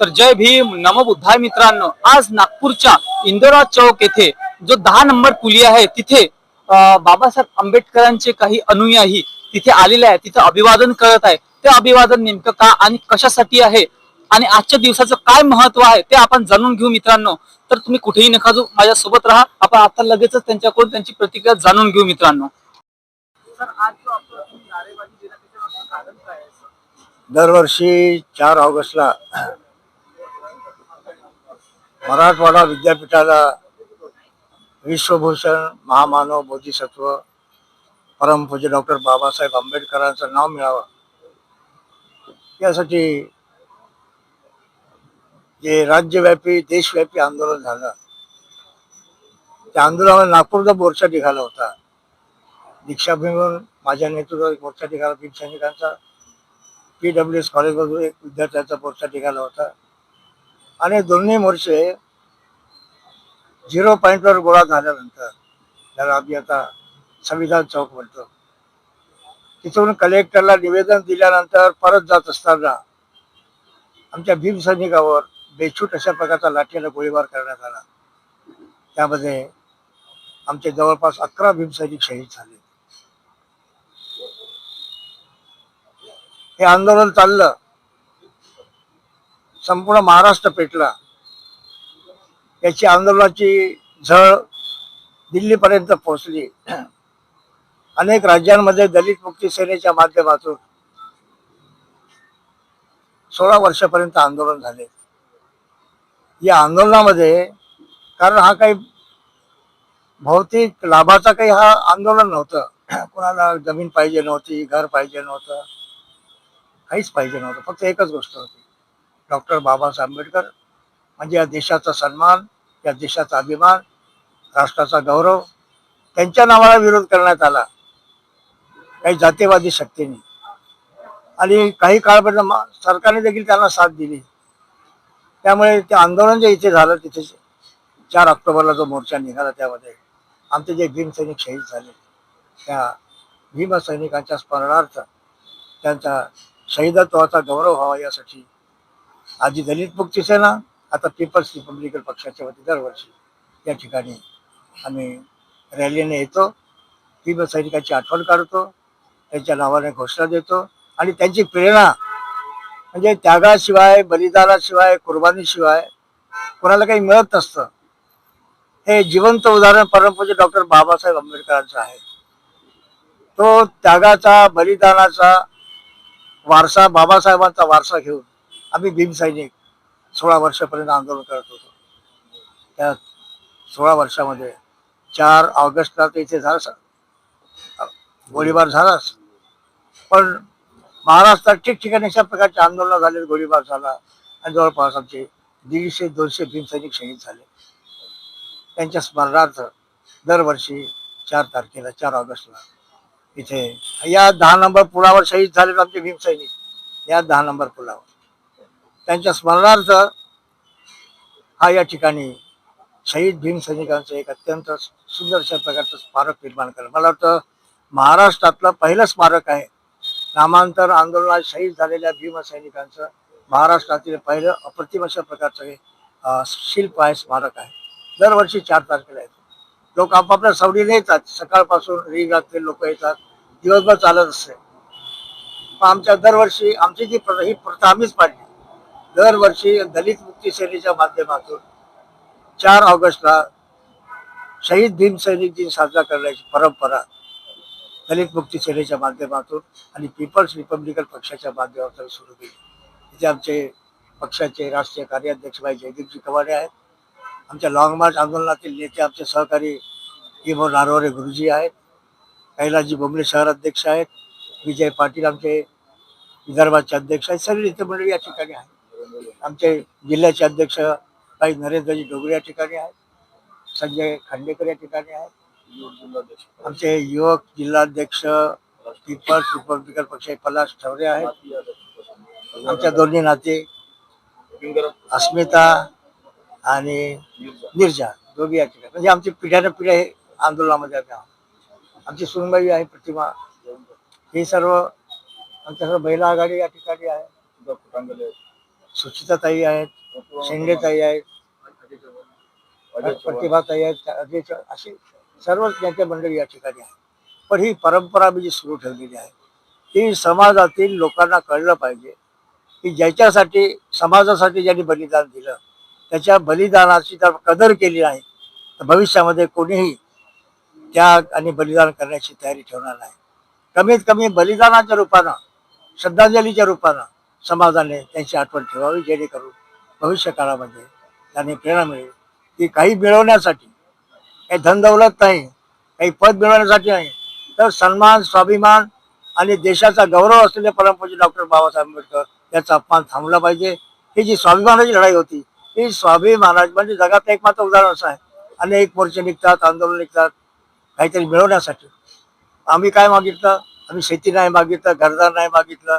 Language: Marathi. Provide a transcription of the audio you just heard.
तर जय भीम नम बुद्धाय मित्रांनो. आज नागपूरच्या इंदिरा चौक येथे जो दहा नंबर पुली आहे तिथे बाबासाहेब आंबेडकरांचे काही अनुयायी तिथे आलेले आहेत. तिथे अभिवादन करत आहे ते अभिवादन नेमकं का आणि कशासाठी आहे? आणि आजच्या दिवसाचं काय महत्त्व आहे ते आपण जाणून घेऊ मित्रांनो. तर तुम्ही कुठेही नका जाऊ माझ्या सोबत राहा. आपण आता लगेचच त्यांच्याकडून त्यांची प्रतिक्रिया जाणून घेऊ मित्रांनो. सर आज जो आपण नारेबाजी दिला त्याचं कारण काय आहे दरवर्षी चार ऑगस्टला मराठवाडा विद्यापीठाला विश्वभूषण महामानव बोधिसत्व परमपूज्य डॉक्टर बाबासाहेब आंबेडकरांचं नाव मिळावं. यासाठी जे राज्यव्यापी देशव्यापी आंदोलन झालं त्या आंदोलनाला नागपूरचा मोर्चा निघाला होता. दीक्षाभूमीवरून माझ्या नेतृत्वात एक मोर्चा निघाला भीम सैनिकांचा पी डब्ल्यू एस कॉलेजमधून एक विद्यार्थ्यांचा मोर्चा निघाला होता. आणि दोन्ही मोर्चे झिरो पॉईंटवर गोळा झाल्यानंतर त्याला आम्ही आता संविधान चौक म्हणतो. तिथून कलेक्टरला निवेदन दिल्यानंतर परत जात असताना आमच्या भीम सैनिकावर बेछूट अशा प्रकारचा लाठीला गोळीबार करण्यात आला. त्यामध्ये आमचे जवळपास अकरा भीमसैनिक शहीद झाले. हे आंदोलन चाललं. संपूर्ण महाराष्ट्र पेटला. याची आंदोलनाची झळ दिल्लीपर्यंत पोहोचली. अनेक राज्यांमध्ये दलित मुक्ती सेनेच्या माध्यमातून सोळा वर्षापर्यंत आंदोलन झाले. या आंदोलनामध्ये कारण हा काही भौतिक लाभाचा काही हा आंदोलन नव्हतं. कोणाला जमीन पाहिजे नव्हती घर पाहिजे नव्हतं काहीच पाहिजे नव्हतं फक्त एकच गोष्ट होती. डॉक्टर बाबासाहेब आंबेडकर. म्हणजे या देशाचा सन्मान या देशाचा अभिमान राष्ट्राचा गौरव त्यांच्या नावाला विरोध करण्यात आला. काही जातीवादी शक्तीने. आणि काही काळपर्यंत मा- सरकारने देखील त्यांना साथ दिली. त्यामुळे ते आंदोलन जे इथे झालं तिथे चार ऑक्टोबरला जो मोर्चा निघाला त्यामध्ये आमचे जे भीमसैनिक शहीद झाले त्या भीमसैनिकांच्या स्मरणार्थ त्यांचा शहीदत्वाचा गौरव व्हावा यासाठी आधी दलित मुक्ती सेना आता पीपल्स रिपब्लिकन पक्षाच्या वती दरवर्षी या ठिकाणी आम्ही रॅलीने येतो. भीम सैनिकांची आठवण काढतो त्यांच्या नावाने घोषणा देतो आणि त्यांची प्रेरणा म्हणजे त्यागाशिवाय बलिदानाशिवाय कुर्बानीशिवाय कोणाला काही मिळत नसतं. हे जिवंत उदाहरण परमपूज्य डॉक्टर बाबासाहेब आंबेडकरांचं आहे. तो त्यागाचा बलिदानाचा वारसा बाबासाहेबांचा वारसा घेऊन आम्ही भीमसैनिक सोळा वर्षापर्यंत आंदोलन करत होतो. त्या सोळा वर्षामध्ये चार ऑगस्टला तर इथे झालं गोळीबार झालाच पण महाराष्ट्रात ठिकठिकाणी अशा प्रकारचे आंदोलन झाले गोळीबार झाला. आणि जवळपास आमचे दीडशे दोनशे भीमसैनिक शहीद झाले. त्यांच्या स्मरणार्थ दरवर्षी चार तारखेला चार ऑगस्टला इथे या दहा नंबर पुलावर शहीद झाले आमचे भीमसैनिक या दहा नंबर पुलावर. त्यांच्या स्मरणार्थ हा या ठिकाणी शहीद भीम सैनिकांचं एक अत्यंत सुंदर अशा प्रकारचं स्मारक निर्माण करणं मला वाटतं महाराष्ट्रातलं पहिलं स्मारक आहे. नामांतर आंदोलनात शहीद झालेल्या भीम सैनिकांचं महाराष्ट्रातील पहिलं अप्रतिम अशा प्रकारचं हे शिल्प आहे स्मारक आहे. दरवर्षी चार तारखेला येतो. लोक आपापल्या सवडीने येतात. सकाळपासून रिगातले लोक येतात. दिवसभर चालत असते. आमच्या दरवर्षी आमची जी प्रथा ही प्रथा आम्हीच पाडली. दरवर्षी दलित मुक्ती सेनेच्या माध्यमातून चार ऑगस्टला शहीद भीम सैनिक दिन साजरा करण्याची परंपरा दलित मुक्ती सेनेच्या माध्यमातून आणि पीपल्स रिपब्लिकन पक्षाच्या माध्यमातून सुरू केली. तिथे आमचे पक्षाचे राष्ट्रीय कार्याध्यक्ष भाई जयदीपजी कवाडे आहेत. आमच्या लाँग मार्च आंदोलनातील नेते आमचे सहकारी किमो नारोरे गुरुजी आहेत. कैलासजी बोंबले शहर अध्यक्ष आहेत. विजय पाटील आमचे विदर्भाचे अध्यक्ष आहेत. सगळी नेते मंडळी या ठिकाणी आहेत. आमचे जिल्ह्याचे अध्यक्ष काही नरेंद्रजी डोगरे या ठिकाणी आहेत. संजय खांडेकर या ठिकाणी आहेत. आमचे युवक जिल्हाध्यक्ष पीपल्स रिपब्लिकन पक्ष पलाश ठवरे आहेत. आमच्या दोन्ही नाते अस्मिता आणि निर्जा दोघी या ठिकाणी. म्हणजे आमची पिढ्यानं पिढ्या हे आंदोलनामध्ये आम्ही आहोत. आमची सुनबाई आहे प्रतिमा. हे सर्व आमच्या सर्व महिला आघाडी या ठिकाणी आहे. सुचिताताई आहेत शेंडेताई आहेत प्रतिभाताई आहेत अजय असे सर्वच नेते मंडळी या ठिकाणी आहे पण ही परंपरा मी जी सुरू ठेवलेली आहे ती समाजातील लोकांना कळलं पाहिजे की ज्याच्यासाठी समाजासाठी ज्यांनी बलिदान दिलं त्याच्या बलिदानाची जर कदर केली नाही तर भविष्यामध्ये कोणीही त्याग आणि बलिदान करण्याची तयारी ठेवणार नाही. कमीत कमी बलिदानाच्या रूपानं श्रद्धांजलीच्या रूपानं समाजाने त्यांची आठवण ठेवावी जेणेकरून भविष्य काळामध्ये त्यांनी प्रेरणा मिळेल. की काही मिळवण्यासाठी काही धनदौलत नाही काही पद मिळवण्यासाठी नाही तर सन्मान स्वाभिमान आणि देशाचा गौरव असलेले परमपूजी डॉक्टर बाबासाहेब आंबेडकर याचा अपमान थांबला पाहिजे. ही जी स्वाभिमानाची लढाई होती ही स्वाभिमानाची म्हणजे जगात एक मात्र उदाहरण असं आहे. अनेक मोर्चे निघतात आंदोलन निघतात काहीतरी मिळवण्यासाठी. आम्ही काय मागितलं? आम्ही शेती नाही मागितलं घरदार नाही मागितलं